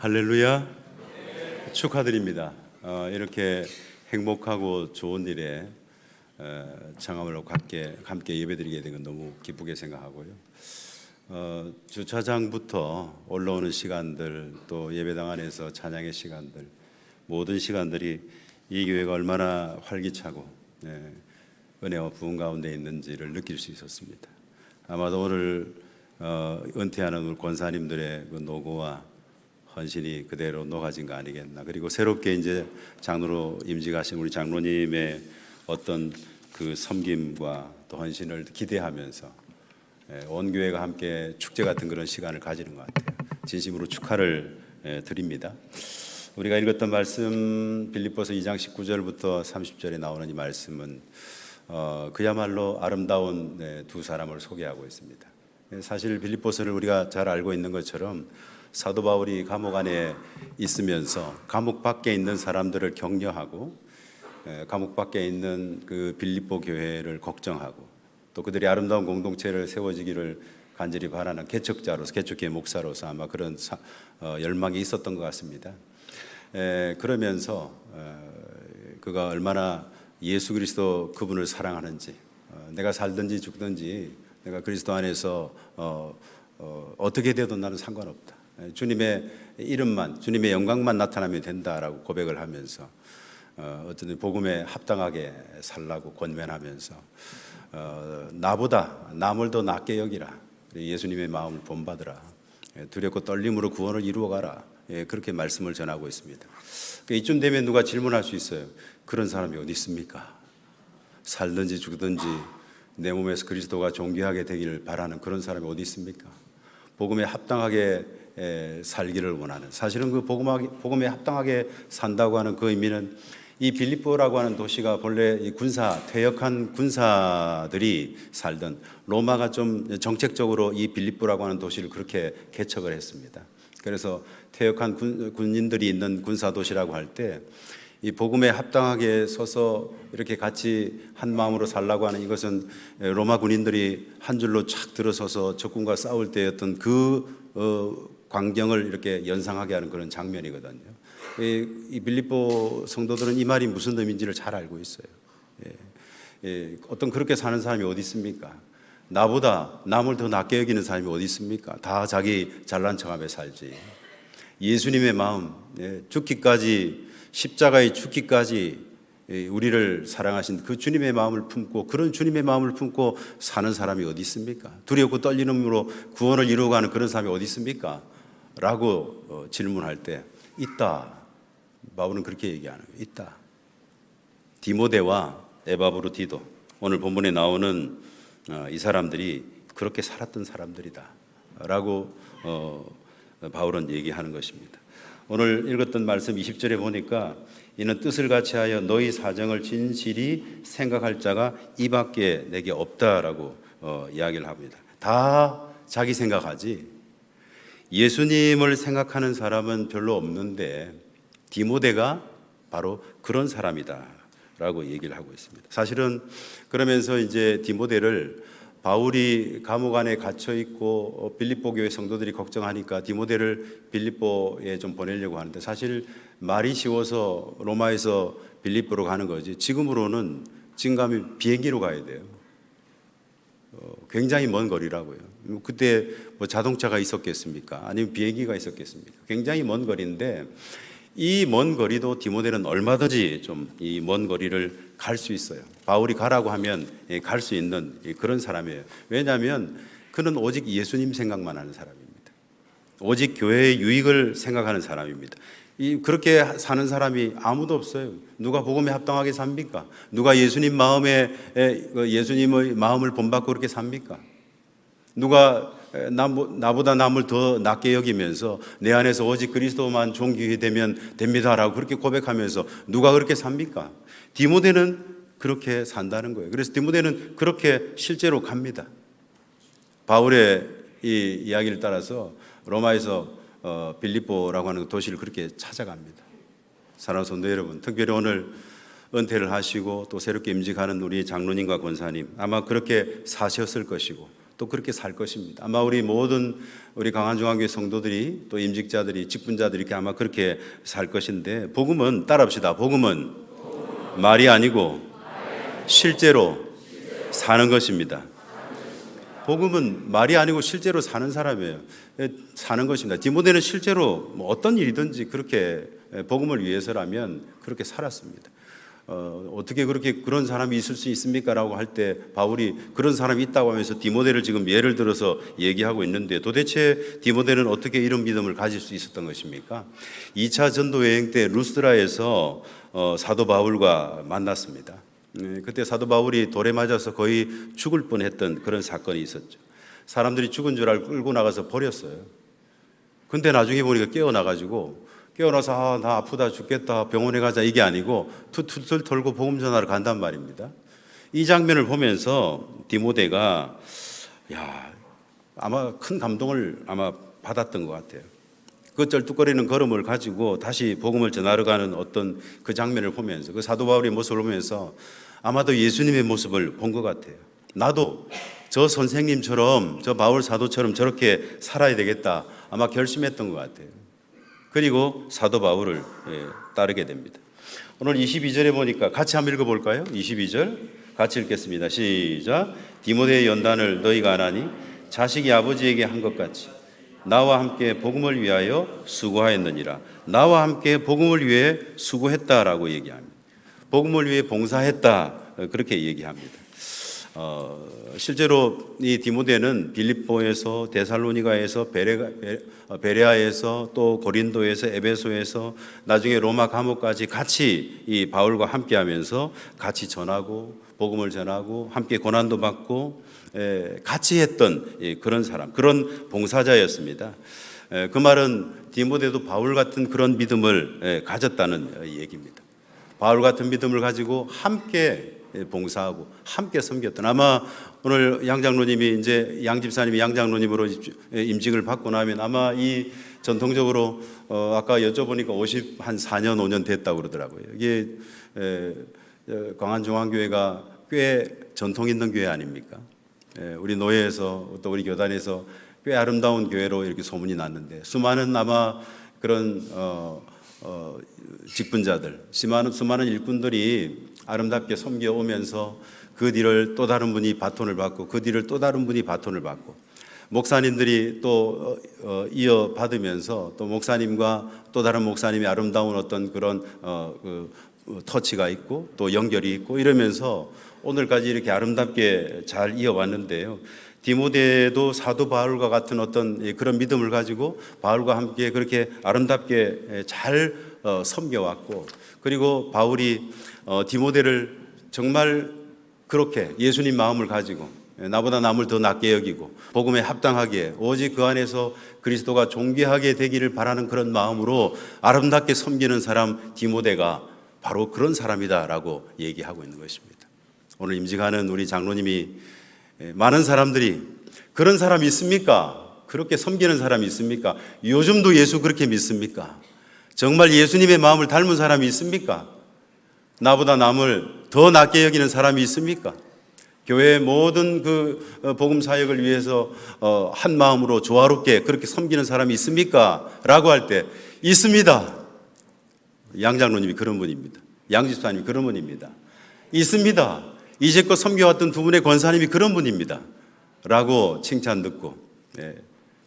할렐루야. 축하드립니다. 어, 이렇게 행복하고 좋은 일에 어, 장함을 함께, 함께 예배드리게 된 건 너무 기쁘게 생각하고요. 어, 주차장부터 올라오는 시간들 또 예배당 안에서 찬양의 시간들 모든 시간들이 이 교회가 얼마나 활기차고 예, 은혜와 부흥 가운데 있는지를 느낄 수 있었습니다. 아마도 오늘 어, 은퇴하는 우리 권사님들의 그 노고와 헌신이 그대로 녹아진 거 아니겠나. 그리고 새롭게 이제 장로로 임직하신 우리 장로님의 어떤 그 섬김과 또 헌신을 기대하면서 예, 온 교회가 함께 축제 같은 그런 시간을 가지는 것 같아요. 진심으로 축하를 예, 드립니다. 우리가 읽었던 말씀 빌립보서 2장 19절부터 30절에 나오는 이 말씀은 어, 그야말로 아름다운 네, 두 사람을 소개하고 있습니다. 예, 사실 빌립보서를 우리가 잘 알고 있는 것처럼 사도 바울이 감옥 안에 있으면서 감옥 밖에 있는 사람들을 격려하고 예, 감옥 밖에 있는 그 빌립보 교회를 걱정하고 또 그들이 아름다운 공동체를 세워지기를 간절히 바라는 개척자로서 개척교회 목사로서 아마 그런 사, 어, 열망이 있었던 것 같습니다. 에, 그러면서 어, 그가 얼마나 예수 그리스도 그분을 사랑하는지 어, 내가 살든지 죽든지 내가 그리스도 안에서 어, 어, 어떻게 되도 나는 상관없다. 에, 주님의 이름만 주님의 영광만 나타나면 된다라고 고백을 하면서 어, 어떤 복음에 합당하게 살라고 권면하면서 어, 나보다 남을 더 낫게 여기라 예수님의 마음을 본받으라 예, 두렵고 떨림으로 구원을 이루어가라 예, 그렇게 말씀을 전하고 있습니다. 그 이쯤 되면 누가 질문할 수 있어요. 그런 사람이 어디 있습니까? 살든지 죽든지 내 몸에서 그리스도가 존귀하게 되기를 바라는 그런 사람이 어디 있습니까? 복음에 합당하게 에, 살기를 원하는 사실은 그 복음에 합당하게 산다고 하는 그 의미는 이 빌립보라고 하는 도시가 본래 이 군사 퇴역한 군사들이 살던 로마가 좀 정책적으로 이 빌립보라고 하는 도시를 그렇게 개척을 했습니다. 그래서 퇴역한 군, 군인들이 있는 군사 도시라고 할 때 이 복음에 합당하게 서서 이렇게 같이 한 마음으로 살라고 하는 이것은 로마 군인들이 한 줄로 착 들어서서 적군과 싸울 때였던 그 어, 광경을 이렇게 연상하게 하는 그런 장면이거든요. 이, 이 빌립보 성도들은 이 말이 무슨 의미인지를 잘 알고 있어요. 예, 예, 어떤 그렇게 사는 사람이 어디 있습니까? 나보다 남을 더 낫게 여기는 사람이 어디 있습니까? 다 자기 잘난 척하며 살지. 예수님의 마음, 예, 죽기까지 십자가의 죽기까지 예, 우리를 사랑하신 그 주님의 마음을 품고 그런 주님의 마음을 품고 사는 사람이 어디 있습니까? 두렵고 떨리는 으로 구원을 이루어가는 그런 사람이 어디 있습니까? 라고 어, 질문할 때 있다. 바울은 그렇게 얘기하는 거예요. 있다. 디모데와 에바브로 디도 오늘 본문에 나오는 어, 이 사람들이 그렇게 살았던 사람들이다라고 어, 바울은 얘기하는 것입니다. 오늘 읽었던 말씀 20절에 보니까 이는 뜻을 같이하여 너희 사정을 진실이 생각할 자가 이밖에 내게 없다라고 어, 이야기를 합니다. 다 자기 생각하지. 예수님을 생각하는 사람은 별로 없는데 디모데가 바로 그런 사람이다라고 얘기를 하고 있습니다. 사실은 그러면서 이제 디모데를 바울이 감옥 안에 갇혀 있고 빌립보 교회 성도들이 걱정하니까 디모데를 빌립보에 좀 보내려고 하는데 사실 말이 쉬워서 로마에서 빌립보로 가는 거지 지금으로는 지금 가면 비행기로 가야 돼요. 어, 굉장히 먼 거리라고요. 뭐 그때 뭐 자동차가 있었겠습니까? 아니면 비행기가 있었겠습니까? 굉장히 먼 거리인데 이 먼 거리도 디모데는 얼마든지 좀 이 먼 거리를 갈 수 있어요. 바울이 가라고 하면 예, 갈수 있는 그런 사람이에요. 왜냐하면 그는 오직 예수님 생각만 하는 사람입니다. 오직 교회의 유익을 생각하는 사람입니다. 이 그렇게 사는 사람이 아무도 없어요. 누가 복음에 합당하게 삽니까? 누가 예수님 마음에 그 예수님의 마음을 본받고 그렇게 삽니까? 누가 나, 나보다 남을 더 낫게 여기면서 내 안에서 오직 그리스도만 존귀되면 됩니다라고 그렇게 고백하면서 누가 그렇게 삽니까? 디모데는 그렇게 산다는 거예요. 그래서 디모데는 그렇게 실제로 갑니다. 바울의 이 이야기를 따라서 로마에서 어, 빌립보라고 하는 도시를 그렇게 찾아갑니다. 사랑하는 성도 여러분, 특별히 오늘 은퇴를 하시고 또 새롭게 임직하는 우리 장로님과 권사님 아마 그렇게 사셨을 것이고 또 그렇게 살 것입니다. 아마 우리 모든 우리 강한중앙교회 성도들이 또 임직자들이 직분자들이 이렇게 아마 그렇게 살 것인데 복음은 따라합시다. 복음은 말이 아니고 실제로 사는 것입니다. 복음은 말이 아니고 실제로 사는 사람이에요. 예, 사는 것입니다. 디모데는 실제로 뭐 어떤 일이든지 그렇게 예, 복음을 위해서라면 그렇게 살았습니다. 어, 어떻게 그렇게 그런 사람이 있을 수 있습니까라고 할 때 바울이 그런 사람이 있다고 하면서 디모데를 지금 예를 들어서 얘기하고 있는데 도대체 디모데는 어떻게 이런 믿음을 가질 수 있었던 것입니까? 2차 전도 여행 때 루스드라에서 어, 사도 바울과 만났습니다. 네, 그때 사도 바울이 돌에 맞아서 거의 죽을 뻔했던 그런 사건이 있었죠. 사람들이 죽은 줄 알고 끌고 나가서 버렸어요. 근데 나중에 보니까 깨어나가지고 깨어나서 아, 나 아프다 죽겠다 병원에 가자 이게 아니고 툴툴툴 털고 복음 전하러 간단 말입니다. 이 장면을 보면서 디모데가 야 아마 큰 감동을 아마 받았던 것 같아요. 그 쩔뚝거리는 걸음을 가지고 다시 복음을 전하러 가는 어떤 그 장면을 보면서 그 사도 바울의 모습을 보면서 아마도 예수님의 모습을 본 것 같아요. 나도 저 선생님처럼 저 바울 사도처럼 저렇게 살아야 되겠다 아마 결심했던 것 같아요. 그리고 사도 바울을 예, 따르게 됩니다. 오늘 22절에 보니까 같이 한번 읽어볼까요? 22절 같이 읽겠습니다. 시작. 디모데의 연단을 너희가 안 하니 자식이 아버지에게 한 것 같이 나와 함께 복음을 위하여 수고하였느니라. 나와 함께 복음을 위해 수고했다라고 얘기합니다. 복음을 위해 봉사했다 그렇게 얘기합니다. 어, 실제로 이 디모데는 빌립보에서 데살로니가에서 베레가, 어, 베레아에서 또 고린도에서 에베소에서 나중에 로마 감옥까지 같이 이 바울과 함께하면서 같이 전하고 복음을 전하고 함께 고난도 받고 에, 같이 했던 예, 그런 사람 그런 봉사자였습니다. 에, 그 말은 디모데도 바울 같은 그런 믿음을 에, 가졌다는 어, 얘기입니다. 바울 같은 믿음을 가지고 함께 봉사하고 함께 섬겼던 아마 오늘 양장로님이 이제 양 집사님이 양장로님으로 임직을 받고 나면 아마 이 전통적으로 어 아까 여쭤보니까 50 한 4년 5년 됐다고 그러더라고요. 이게 에, 광안중앙교회가 꽤 전통 있는 교회 아닙니까? 에, 우리 노예에서 또 우리 교단에서 꽤 아름다운 교회로 이렇게 소문이 났는데 수많은 아마 그런 어, 어, 직분자들, 수많은, 수많은 일꾼들이 아름답게 섬겨오면서 그 뒤를 또 다른 분이 바톤을 받고 그 뒤를 또 다른 분이 바톤을 받고 목사님들이 또 어, 어, 이어 받으면서 또 목사님과 또 다른 목사님이 아름다운 어떤 그런 어, 그 터치가 있고 또 연결이 있고 이러면서 오늘까지 이렇게 아름답게 잘 이어왔는데요. 디모데도 사도 바울과 같은 어떤 그런 믿음을 가지고 바울과 함께 그렇게 아름답게 잘 섬겨왔고 그리고 바울이 어, 디모데를 정말 그렇게 예수님 마음을 가지고 나보다 남을 더 낫게 여기고 복음에 합당하게 오직 그 안에서 그리스도가 존귀하게 되기를 바라는 그런 마음으로 아름답게 섬기는 사람 디모데가 바로 그런 사람이다라고 얘기하고 있는 것입니다. 오늘 임직하는 우리 장로님이 많은 사람들이 그런 사람 있습니까? 그렇게 섬기는 사람이 있습니까? 요즘도 예수 그렇게 믿습니까? 정말 예수님의 마음을 닮은 사람이 있습니까? 나보다 남을 더 낫게 여기는 사람이 있습니까? 교회의 모든 그 어, 복음 사역을 위해서 어, 한 마음으로 조화롭게 그렇게 섬기는 사람이 있습니까? 라고 할 때 있습니다. 양장로님이 그런 분입니다. 양집사님이 그런 분입니다. 있습니다. 이제껏 섬겨왔던 두 분의 권사님이 그런 분입니다. 라고 칭찬 듣고 예,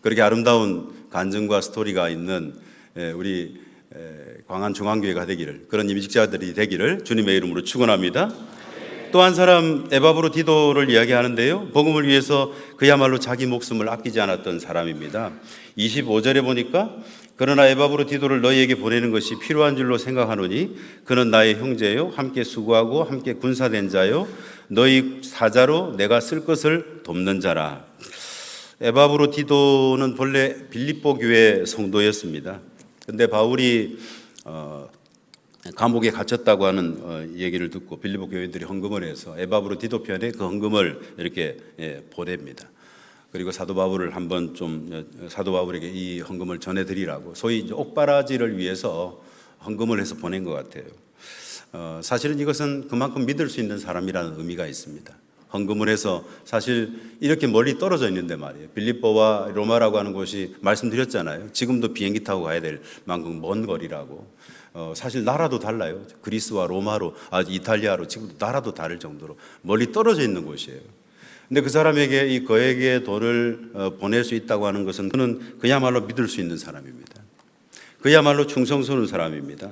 그렇게 아름다운 간증과 스토리가 있는 예, 우리 광안 중앙교회가 되기를 그런 임직자들이 되기를 주님의 이름으로 축원합니다. 또 한 사람 에바브로 디도를 이야기하는데요. 복음을 위해서 그야말로 자기 목숨을 아끼지 않았던 사람입니다. 25절에 보니까 그러나 에바브로 디도를 너희에게 보내는 것이 필요한 줄로 생각하노니 그는 나의 형제요 함께 수고하고 함께 군사된 자요 너희 사자로 내가 쓸 것을 돕는 자라. 에바브로 디도는 본래 빌립보 교회 성도였습니다. 근데 바울이 어, 감옥에 갇혔다고 하는 어, 얘기를 듣고 빌리보 교인들이 헌금을 해서 에바브로 디도 편에 그 헌금을 이렇게 예, 보냅니다. 그리고 사도 바울을 한번 좀 어, 사도 바울에게 이 헌금을 전해드리라고 소위 옥바라지를 위해서 헌금을 해서 보낸 것 같아요. 어, 사실은 이것은 그만큼 믿을 수 있는 사람이라는 의미가 있습니다. 헌금을 해서 사실 이렇게 멀리 떨어져 있는데 말이에요. 빌립보와 로마라고 하는 곳이 말씀드렸잖아요. 지금도 비행기 타고 가야 될 만큼 먼 거리라고. 어, 사실 나라도 달라요. 그리스와 로마로, 아, 이탈리아로 지금도 나라도 다를 정도로 멀리 떨어져 있는 곳이에요. 근데 그 사람에게 이 거액의 돈을 어, 보낼 수 있다고 하는 것은 그는 그야말로 믿을 수 있는 사람입니다. 그야말로 충성스러운 사람입니다.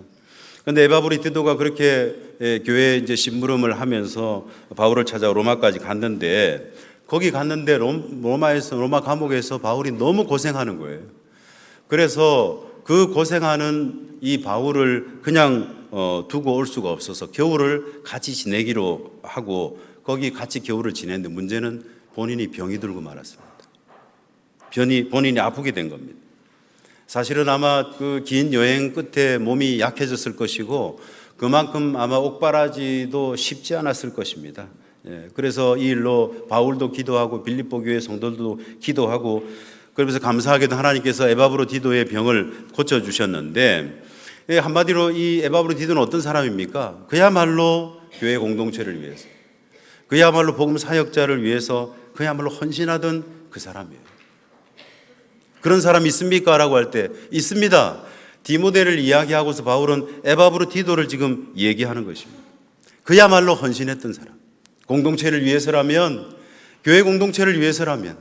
근데 에바브리티도가 그렇게 예, 교회 이제 심부름을 하면서 바울을 찾아 로마까지 갔는데 거기 갔는데 롬, 로마에서 로마 감옥에서 바울이 너무 고생하는 거예요. 그래서 그 고생하는 이 바울을 그냥 어, 두고 올 수가 없어서 겨울을 같이 지내기로 하고 거기 같이 겨울을 지냈는데 문제는 본인이 병이 들고 말았습니다. 본인이, 본인이 아프게 된 겁니다. 사실은 아마 그 긴 여행 끝에 몸이 약해졌을 것이고 그만큼 아마 옥바라지도 쉽지 않았을 것입니다. 예, 그래서 이 일로 바울도 기도하고 빌립보 교회 성도들도 기도하고 그러면서 감사하게도 하나님께서 에바브로 디도의 병을 고쳐 주셨는데 예, 한마디로 이 에바브로 디도는 어떤 사람입니까? 그야말로 교회 공동체를 위해서 그야말로 복음 사역자를 위해서 그야말로 헌신하던 그 사람이에요. 그런 사람 있습니까? 라고 할 때 있습니다. 디모데를 이야기하고서 바울은 에바브로 디도를 지금 얘기하는 것입니다. 그야말로 헌신했던 사람. 공동체를 위해서라면 교회 공동체를 위해서라면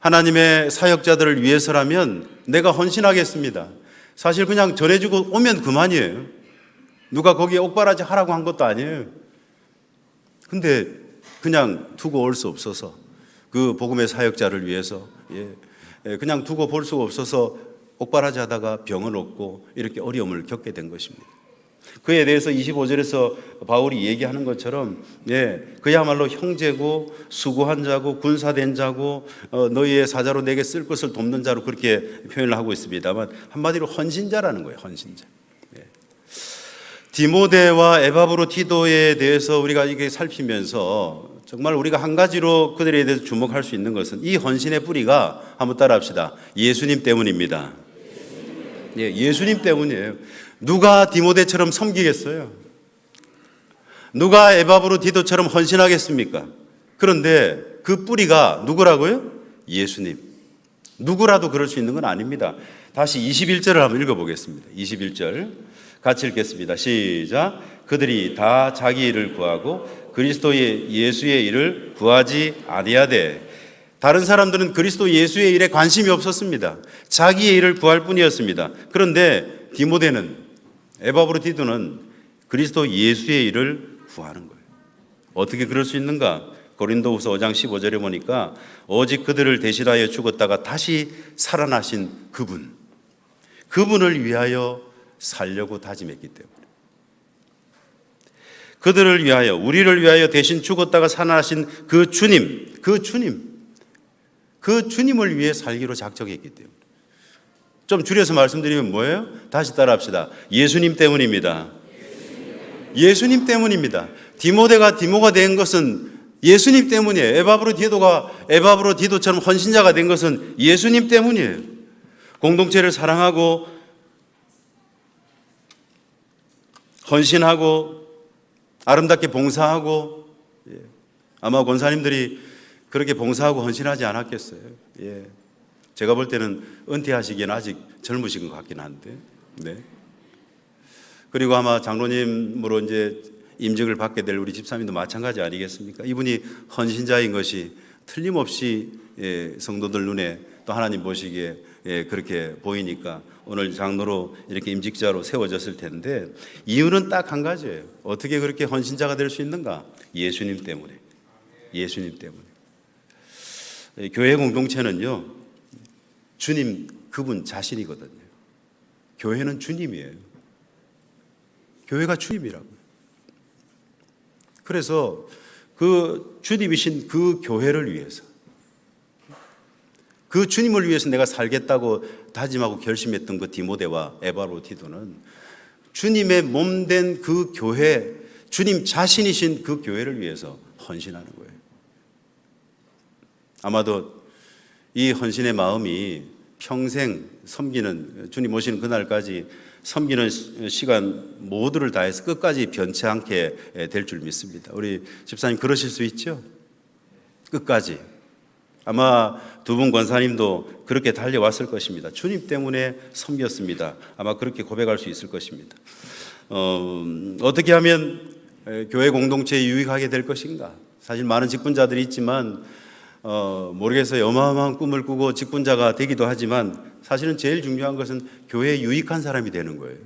하나님의 사역자들을 위해서라면 내가 헌신하겠습니다. 사실 그냥 전해주고 오면 그만이에요. 누가 거기에 옥바라지 하라고 한 것도 아니에요. 근데 그냥 두고 올 수 없어서 그 복음의 사역자를 위해서 예, 예, 그냥 두고 볼 수가 없어서 옥바라지 하다가 병을 얻고 이렇게 어려움을 겪게 된 것입니다. 그에 대해서 25절에서 바울이 얘기하는 것처럼 예, 그야말로 형제고 수고한 자고 군사된 자고 어, 너희의 사자로 내게 쓸 것을 돕는 자로 그렇게 표현을 하고 있습니다만 한마디로 헌신자라는 거예요. 헌신자. 예. 디모데와 에바브로 티도에 대해서 우리가 이게 살피면서 정말 우리가 한 가지로 그들에 대해서 주목할 수 있는 것은 이 헌신의 뿌리가 한번 따라합시다. 예수님 때문입니다. 예, 예수님 때문이에요. 누가 디모데처럼 섬기겠어요? 누가 에바브로 디도처럼 헌신하겠습니까? 그런데 그 뿌리가 누구라고요? 예수님. 누구라도 그럴 수 있는 건 아닙니다. 다시 21절을 한번 읽어보겠습니다. 21절. 같이 읽겠습니다. 시작. 그들이 다 자기 일을 구하고 그리스도의 예수의 일을 구하지 아니하되 다른 사람들은 그리스도 예수의 일에 관심이 없었습니다. 자기의 일을 구할 뿐이었습니다. 그런데 디모데는 에바브로 디도는 그리스도 예수의 일을 구하는 거예요. 어떻게 그럴 수 있는가? 고린도후서 5장 15절에 보니까 오직 그들을 대신하여 죽었다가 다시 살아나신 그분. 그분을 위하여 살려고 다짐했기 때문에. 그들을 위하여 우리를 위하여 대신 죽었다가 살아나신 그 주님, 그 주님, 그 주님을 위해 살기로 작정했기 때문에. 좀 줄여서 말씀드리면 뭐예요? 다시 따라합시다. 예수님 때문입니다. 예수님 때문입니다. 디모데가 디모가 된 것은 예수님 때문이에요. 에바브로 디도가 에바브로 디도처럼 헌신자가 된 것은 예수님 때문이에요. 공동체를 사랑하고 헌신하고 아름답게 봉사하고 예. 아마 권사님들이 그렇게 봉사하고 헌신하지 않았겠어요. 예. 제가 볼 때는 은퇴하시기에는 아직 젊으신 것 같긴 한데. 네. 그리고 아마 장로님으로 이제 임직을 받게 될 우리 집사님도 마찬가지 아니겠습니까? 이분이 헌신자인 것이 틀림없이 예, 성도들 눈에 또 하나님 보시기에 예, 그렇게 보이니까 오늘 장로로 이렇게 임직자로 세워졌을 텐데 이유는 딱 한 가지예요. 어떻게 그렇게 헌신자가 될 수 있는가? 예수님 때문에. 예수님 때문에. 예, 교회 공동체는요, 주님 그분 자신이거든요. 교회는 주님이에요. 교회가 주님이라고요. 그래서 그 주님이신 그 교회를 위해서 그 주님을 위해서 내가 살겠다고 다짐하고 결심했던 그 디모데와 에바로티도는 주님의 몸 된 그 교회, 주님 자신이신 그 교회를 위해서 헌신하는 거예요. 아마도 이 헌신의 마음이 평생 섬기는 주님 오시는 그날까지 섬기는 시간 모두를 다해서 끝까지 변치 않게 될 줄 믿습니다. 우리 집사님 그러실 수 있죠? 끝까지 아마 두 분 권사님도 그렇게 달려왔을 것입니다. 주님 때문에 섬겼습니다. 아마 그렇게 고백할 수 있을 것입니다. 어, 어떻게 하면 에, 교회 공동체에 유익하게 될 것인가? 사실 많은 직분자들이 있지만 어, 모르겠어요. 어마어마한 꿈을 꾸고 직분자가 되기도 하지만 사실은 제일 중요한 것은 교회에 유익한 사람이 되는 거예요.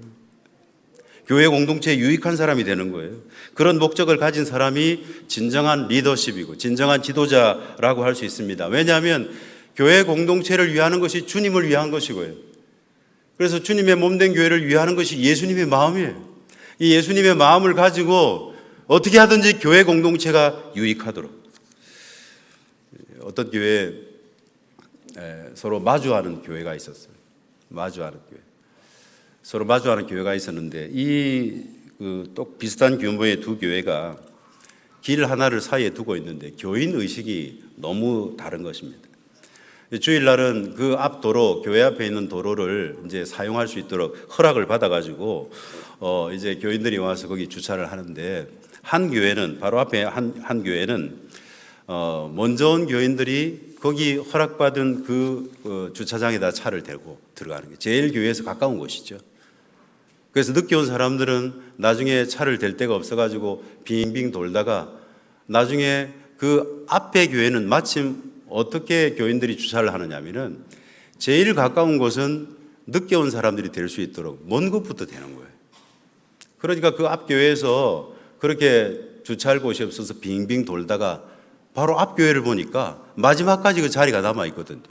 교회 공동체에 유익한 사람이 되는 거예요. 그런 목적을 가진 사람이 진정한 리더십이고 진정한 지도자라고 할 수 있습니다. 왜냐하면 교회 공동체를 위하는 것이 주님을 위한 것이고요. 그래서 주님의 몸된 교회를 위하는 것이 예수님의 마음이에요. 이 예수님의 마음을 가지고 어떻게 하든지 교회 공동체가 유익하도록 어떤 교회 서로 마주하는 교회가 있었어요. 마주하는 교회. 서로 마주하는 교회가 있었는데 이그또 비슷한 규모의 두 교회가 길 하나를 사이에 두고 있는데 교인 의식이 너무 다른 것입니다. 주일날은 그 앞 도로 교회 앞에 있는 도로를 이제 사용할 수 있도록 허락을 받아가지고 어 이제 교인들이 와서 거기 주차를 하는데 한 교회는 바로 앞에 한 한 교회는 어 먼저 온 교인들이 거기 허락받은 그 어, 주차장에다 차를 대고 들어가는 게 제일 교회에서 가까운 곳이죠. 그래서 늦게 온 사람들은 나중에 차를 댈 데가 없어가지고 빙빙 돌다가 나중에 그 앞에 교회는 마침 어떻게 교인들이 주차를 하느냐면은 제일 가까운 곳은 늦게 온 사람들이 될 수 있도록 먼 곳부터 되는 거예요. 그러니까 그 앞 교회에서 그렇게 주차할 곳이 없어서 빙빙 돌다가 바로 앞 교회를 보니까 마지막까지 그 자리가 남아 있거든요.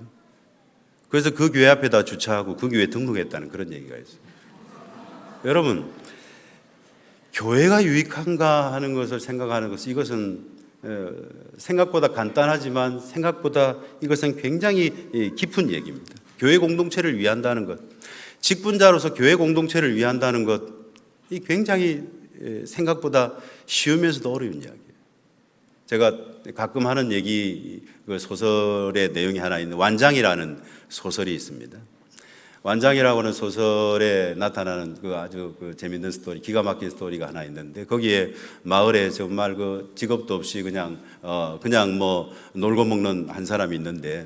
그래서 그 교회 앞에다 주차하고 그 교회 등록했다는 그런 얘기가 있어요. 여러분, 교회가 유익한가 하는 것을 생각하는 것은 이것은 어, 생각보다 간단하지만 생각보다 이것은 굉장히 깊은 얘기입니다. 교회 공동체를 위한다는 것, 직분자로서 교회 공동체를 위한다는 것, 이 굉장히 생각보다 쉬우면서도 어려운 이야기예요. 제가 가끔 하는 얘기 그 소설의 내용이 하나 있는 완장이라는 소설이 있습니다. 완장이라고 하는 소설에 나타나는 그 아주 그 재밌는 스토리, 기가 막힌 스토리가 하나 있는데 거기에 마을에 정말 그 직업도 없이 그냥 어 그냥 뭐 놀고 먹는 한 사람이 있는데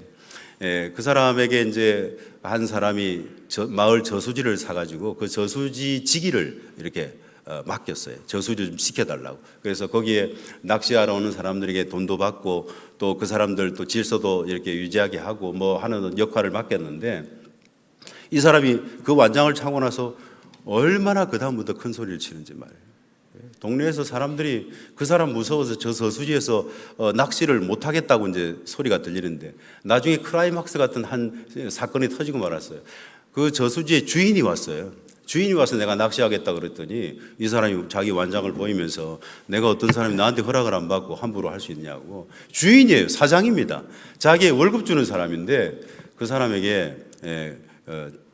예, 그 사람에게 이제 한 사람이 저, 마을 저수지를 사가지고 그 저수지 지기를 이렇게 어, 맡겼어요. 저수지 좀 시켜달라고. 그래서 거기에 낚시하러 오는 사람들에게 돈도 받고 또 그 사람들 또 질서도 이렇게 유지하게 하고 뭐 하는 역할을 맡겼는데 이 사람이 그 완장을 차고 나서 얼마나 그 다음부터 큰 소리를 치는지 말이에요. 동네에서 사람들이 그 사람 무서워서 저 서수지에서 어, 낚시를 못 하겠다고 이제 소리가 들리는데 나중에 크라이막스 같은 한 사건이 터지고 말았어요. 그 저수지에 주인이 왔어요. 주인이 와서 내가 낚시하겠다 그랬더니 이 사람이 자기 완장을 보이면서 내가 어떤 사람이 나한테 허락을 안 받고 함부로 할 수 있냐고 주인이에요 사장입니다 자기 월급 주는 사람인데 그 사람에게 예, 어,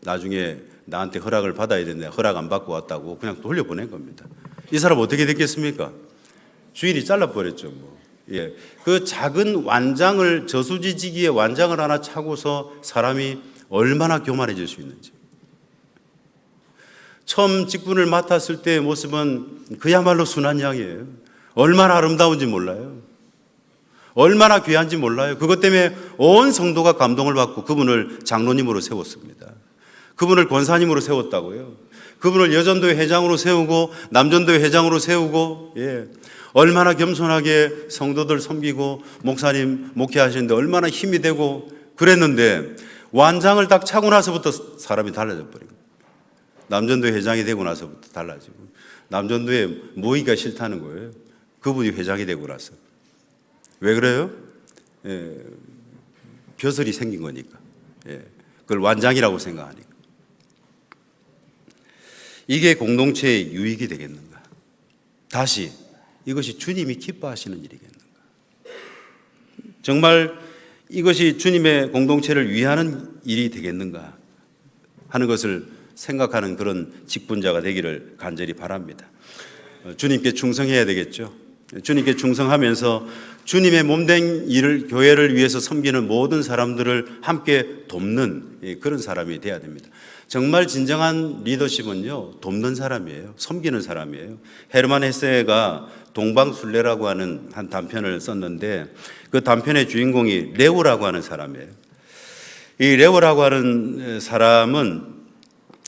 나중에 나한테 허락을 받아야 되는데 허락 안 받고 왔다고 그냥 돌려보낸 겁니다. 이 사람 어떻게 됐겠습니까? 주인이 잘라버렸죠. 뭐. 예. 그 작은 완장을 저수지지기에 완장을 하나 차고서 사람이 얼마나 교만해질 수 있는지. 처음 직분을 맡았을 때의 모습은 그야말로 순한 양이에요. 얼마나 아름다운지 몰라요. 얼마나 귀한지 몰라요. 그것 때문에 온 성도가 감동을 받고 그분을 장로님으로 세웠습니다. 그분을 권사님으로 세웠다고요. 그분을 여전도회 회장으로 세우고 남전도회 회장으로 세우고 예. 얼마나 겸손하게 성도들 섬기고 목사님 목회하시는데 얼마나 힘이 되고 그랬는데 완장을 딱 차고 나서부터 사람이 달라져 버리고 남전도회 회장이 되고 나서부터 달라지고 남전도회 모이기가 싫다는 거예요. 그분이 회장이 되고 나서 왜 그래요? 예, 벼슬이 생긴 거니까. 예, 그걸 완장이라고 생각하니까. 이게 공동체의 유익이 되겠는가? 다시 이것이 주님이 기뻐하시는 일이겠는가? 정말 이것이 주님의 공동체를 위하는 일이 되겠는가 하는 것을 생각하는 그런 직분자가 되기를 간절히 바랍니다. 어, 주님께 충성해야 되겠죠. 주님께 충성하면서 주님의 몸된 일을 교회를 위해서 섬기는 모든 사람들을 함께 돕는 예, 그런 사람이 돼야 됩니다. 정말 진정한 리더십은요 돕는 사람이에요. 섬기는 사람이에요. 헤르만 헤세가 동방순례라고 하는 한 단편을 썼는데 그 단편의 주인공이 레오라고 하는 사람이에요. 이 레오라고 하는 사람은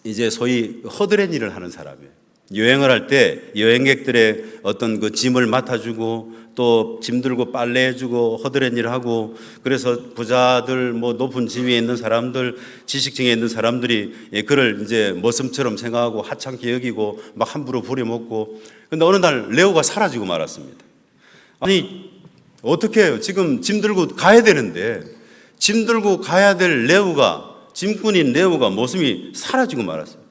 이제 소위 허드렛 일을 하는 사람이에요. 여행을 할 때 여행객들의 어떤 그 짐을 맡아주고 또 짐 들고 빨래해주고 허드렛 일을 하고 그래서 부자들 뭐 높은 지위에 있는 사람들 지식층에 있는 사람들이 예, 그를 이제 머슴처럼 생각하고 하찮게 여기고 막 함부로 부려먹고 근데 어느 날 레오가 사라지고 말았습니다. 아니 어떻게 해요? 지금 짐 들고 가야 되는데 짐 들고 가야 될 레오가 짐꾼인 레오가 모습이 사라지고 말았어요.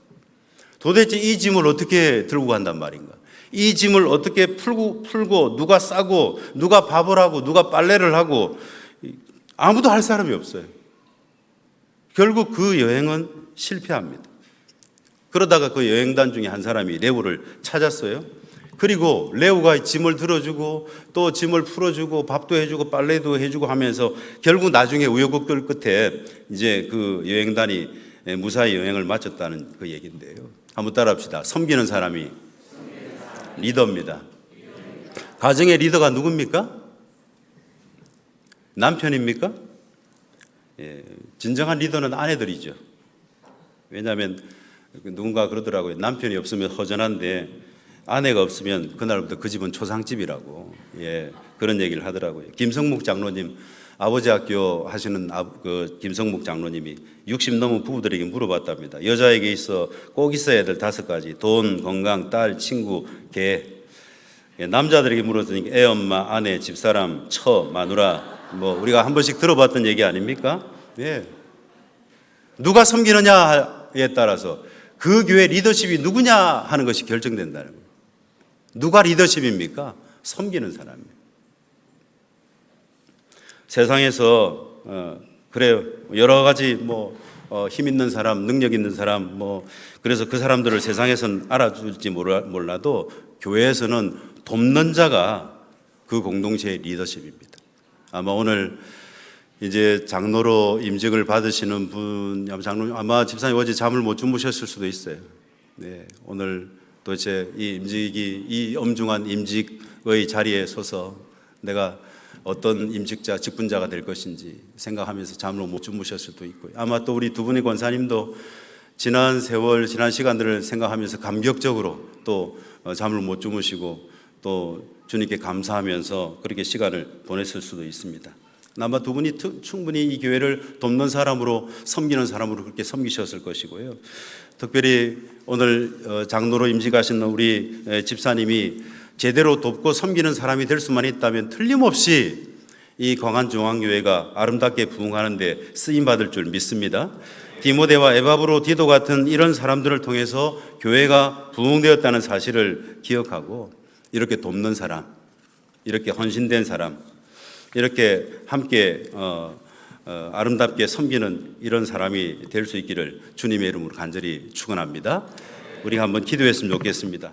도대체 이 짐을 어떻게 들고 간단 말인가? 이 짐을 어떻게 풀고 풀고 누가 싸고 누가 밥을 하고 누가 빨래를 하고 아무도 할 사람이 없어요. 결국 그 여행은 실패합니다. 그러다가 그 여행단 중에 한 사람이 레오를 찾았어요. 그리고 레오가 짐을 들어주고 또 짐을 풀어주고 밥도 해주고 빨래도 해주고 하면서 결국 나중에 우여곡절 끝에 이제 그 여행단이 무사히 여행을 마쳤다는 그 얘기인데요. 한번 따라합시다. 섬기는 사람이 리더입니다. 가정의 리더가 누굽니까? 남편입니까? 예, 진정한 리더는 아내들이죠. 왜냐하면 누군가 그러더라고요. 남편이 없으면 허전한데 아내가 없으면 그날부터 그 집은 초상집이라고 예, 그런 얘기를 하더라고요. 김성묵 장로님 아버지 학교 하시는 아, 그 김성묵 장로님이 60 넘은 부부들에게 물어봤답니다. 여자에게 있어 꼭 있어야 될 다섯 가지 돈, 건강, 딸, 친구, 개. 예, 남자들에게 물었더니 애 엄마, 아내, 집사람, 처, 마누라 뭐 우리가 한 번씩 들어봤던 얘기 아닙니까? 예. 누가 섬기느냐에 따라서 그 교회 리더십이 누구냐 하는 것이 결정된다는 거예요. 누가 리더십입니까? 섬기는 사람이에요. 세상에서 어, 그래요 여러 가지 뭐 어, 힘 있는 사람, 능력 있는 사람, 뭐 그래서 그 사람들을 세상에선 알아줄지 몰라, 몰라도 교회에서는 돕는 자가 그 공동체의 리더십입니다. 아마 오늘 이제 장로로 임직을 받으시는 분, 아마 장로 아마 집사님 어제 잠을 못 주무셨을 수도 있어요. 네, 오늘 도대체 이 임직이 이 엄중한 임직의 자리에 서서 내가 어떤 임직자, 직분자가 될 것인지 생각하면서 잠을 못 주무셨을 수도 있고요. 아마 또 우리 두 분의 권사님도 지난 세월, 지난 시간들을 생각하면서 감격적으로 또 어, 잠을 못 주무시고 또 주님께 감사하면서 그렇게 시간을 보냈을 수도 있습니다. 아마 두 분이 투- 충분히 이 교회를 돕는 사람으로 섬기는 사람으로 그렇게 섬기셨을 것이고요. 특별히 오늘 어, 장로로 임직하신 우리 에, 집사님이 제대로 돕고 섬기는 사람이 될 수만 있다면 틀림없이 이 광안중앙교회가 아름답게 부흥하는데 쓰임 받을 줄 믿습니다. 디모데와 에바브로 디도 같은 이런 사람들을 통해서 교회가 부흥되었다는 사실을 기억하고 이렇게 돕는 사람, 이렇게 헌신된 사람, 이렇게 함께 어, 어, 아름답게 섬기는 이런 사람이 될 수 있기를 주님의 이름으로 간절히 축원합니다. 우리 한번 기도했으면 좋겠습니다.